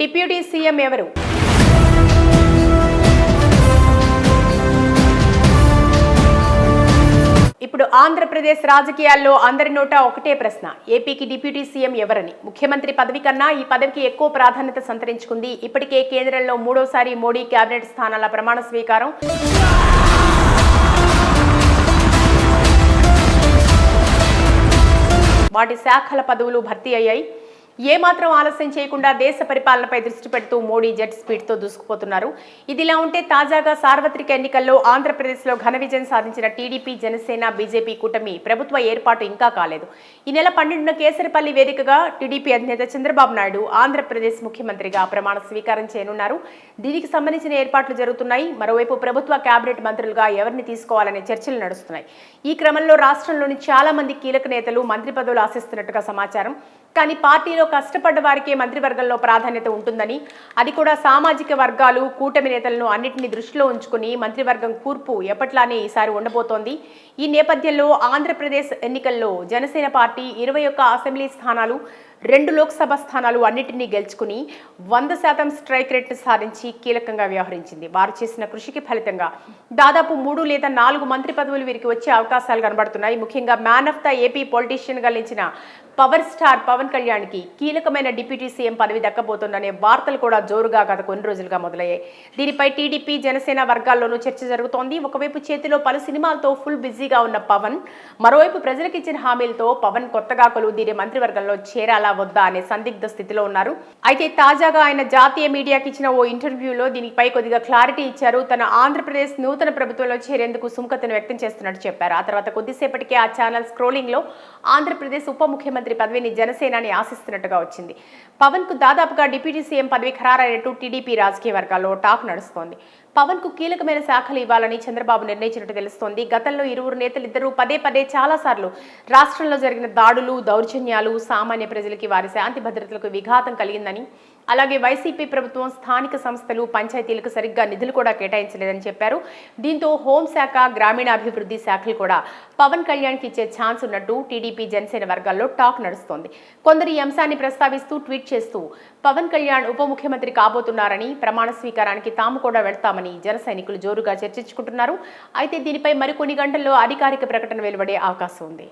Deputy CM ఎవరు? ఇప్పుడు ఆంధ్రప్రదేశ్ రాజకీయాల్లో అందరి నోట ఒకటే ప్రశ్న. ఏపీకి డిప్యూటీ సీఎం ఎవరని? ముఖ్యమంత్రి పదవి కన్నా ఈ పదవికి ఎక్కువ ప్రాధాన్యత సంతరించుకుంది. ఇప్పటికే కేంద్రంలో మూడోసారి మోడీ కేబినెట్ స్థానాల ప్రమాణ స్వీకారం. వాటి శాఖల పదవులు భర్తీ అయ్యాయి. ఏమాత్రం ఆలస్యం చేయకుండా దేశ పరిపాలనపై దృష్టి పెడుతూ మోడీ జెట్ స్పీడ్తో దూసుకుపోతున్నారు. ఇదిలా ఉంటే తాజాగా సార్వత్రిక ఎన్నికల్లో ఆంధ్రప్రదేశ్లో ఘన విజయం సాధించిన టీడీపీ జనసేన బీజేపీ కూటమి ప్రభుత్వ ఏర్పాటు ఇంకా కాలేదు. ఈ నెల పన్నెండున కేసరిపల్లి వేదికగా టీడీపీ అధినేత చంద్రబాబు నాయుడు ఆంధ్రప్రదేశ్ ముఖ్యమంత్రిగా ప్రమాణ స్వీకారం చేయనున్నారు. దీనికి సంబంధించిన ఏర్పాట్లు జరుగుతున్నాయి. మరోవైపు ప్రభుత్వ కేబినెట్ మంత్రులుగా ఎవరిని తీసుకోవాలనే చర్చలు నడుస్తున్నాయి. ఈ క్రమంలో రాష్ట్రంలోని చాలా మంది కీలక నేతలు మంత్రి పదవులు ఆశిస్తున్నట్టుగా సమాచారం. కానీ పార్టీలో కష్టపడ్డ వారికే మంత్రివర్గంలో ప్రాధాన్యత ఉంటుందని అది కూడా సామాజిక వర్గాలు కూటమి నేతలను అన్నింటినీ దృష్టిలో ఉంచుకుని మంత్రివర్గం కూర్పు ఎప్పట్లానే ఈసారి ఉండబోతోంది. ఈ నేపథ్యంలో ఆంధ్రప్రదేశ్ ఎన్నికల్లో జనసేన పార్టీ ఇరవై ఒక్క అసెంబ్లీ స్థానాలు రెండు లోక్సభ స్థానాలు అన్నింటినీ గెలుచుకుని వంద శాతం స్ట్రైక్ రేట్ను సాధించి కీలకంగా వ్యవహరించింది. వారు చేసిన కృషికి ఫలితంగా దాదాపు మూడు లేదా నాలుగు మంత్రి పదవులు వీరికి వచ్చే అవకాశాలు కనబడుతున్నాయి. ముఖ్యంగా మ్యాన్ ఆఫ్ ద ఏపీ పొలిటీషియన్గా నిలిచిన పవర్ స్టార్ పవన్ కళ్యాణ్కి కీలకమైన డిప్యూటీ సీఎం పదవి దక్కబోతుందనే వార్తలు కూడా జోరుగా గత కొన్ని రోజులుగా మొదలయ్యాయి. దీనిపై టీడీపీ జనసేన వర్గాల్లోనూ చర్చ జరుగుతోంది. ఒకవైపు చేతిలో పలు సినిమాలతో ఫుల్ బిజీగా ఉన్న పవన్ మరోవైపు ప్రజలకు ఇచ్చిన హామీలతో పవన్ కొత్తగా కొలువుదీరే మంత్రివర్గంలో చేరాలా వద్దా అనే సందిగ్ధ స్థితిలో ఉన్నారు. అయితే తాజాగా ఆయన జాతీయ మీడియాకి ఇచ్చిన ఓ ఇంటర్వ్యూలో దీనిపై కొద్దిగా క్లారిటీ ఇచ్చారు. తన ఆంధ్రప్రదేశ్ నూతన ప్రభుత్వంలో చేరేందుకు సుముఖతను వ్యక్తం చేస్తున్నట్టు చెప్పారు. ఆ తర్వాత కొద్దిసేపటికే ఆ ఛానల్ స్క్రోలింగ్లో ఆంధ్రప్రదేశ్ ఉప ముఖ్యమంత్రి పదవిని జనసేనాని ఆశిస్తున్నట్టుగా వచ్చింది. పవన్కు దాదాపుగా డిప్యూటీ సీఎం పదవి ఖరారైనట్టు టీడీపీ రాజకీయ వర్గాల్లో టాక్ నడుస్తోంది. పవన్కు కీలకమైన శాఖలు ఇవ్వాలని చంద్రబాబు నిర్ణయించినట్టు తెలుస్తోంది. గతంలో ఇరువురు నేతలు ఇద్దరు పదే పదే చాలా సార్లు రాష్ట్రంలో జరిగిన దాడులు దౌర్జన్యాలు సామాన్య ప్రజలకి వారి శాంతి భద్రతలకు విఘాతం కలిగిందని అలాగే వైసీపీ ప్రభుత్వం స్థానిక సంస్థలు పంచాయతీలకు సరిగ్గా నిధులు కూడా కేటాయించలేదని చెప్పారు. దీంతో హోంశాఖ గ్రామీణాభివృద్ధి శాఖలు కూడా పవన్ కళ్యాణ్కి ఇచ్చే ఛాన్స్ ఉన్నట్టు టీడీపీ జనసేన వర్గాల్లో టాక్ నడుస్తోంది. కొందరు ఈ అంశాన్ని ప్రస్తావిస్తూ ట్వీట్ చేస్తూ పవన్ కళ్యాణ్ ఉప ముఖ్యమంత్రి కాబోతున్నారని ప్రమాణ స్వీకారానికి తాము కూడా వెళ్తామని జన సైనికులు జోరుగా చర్చించుకుంటున్నారు. అయితే దీనిపై మరికొన్ని గంటల్లో అధికారిక ప్రకటన వెలువడే అవకాశం ఉంది.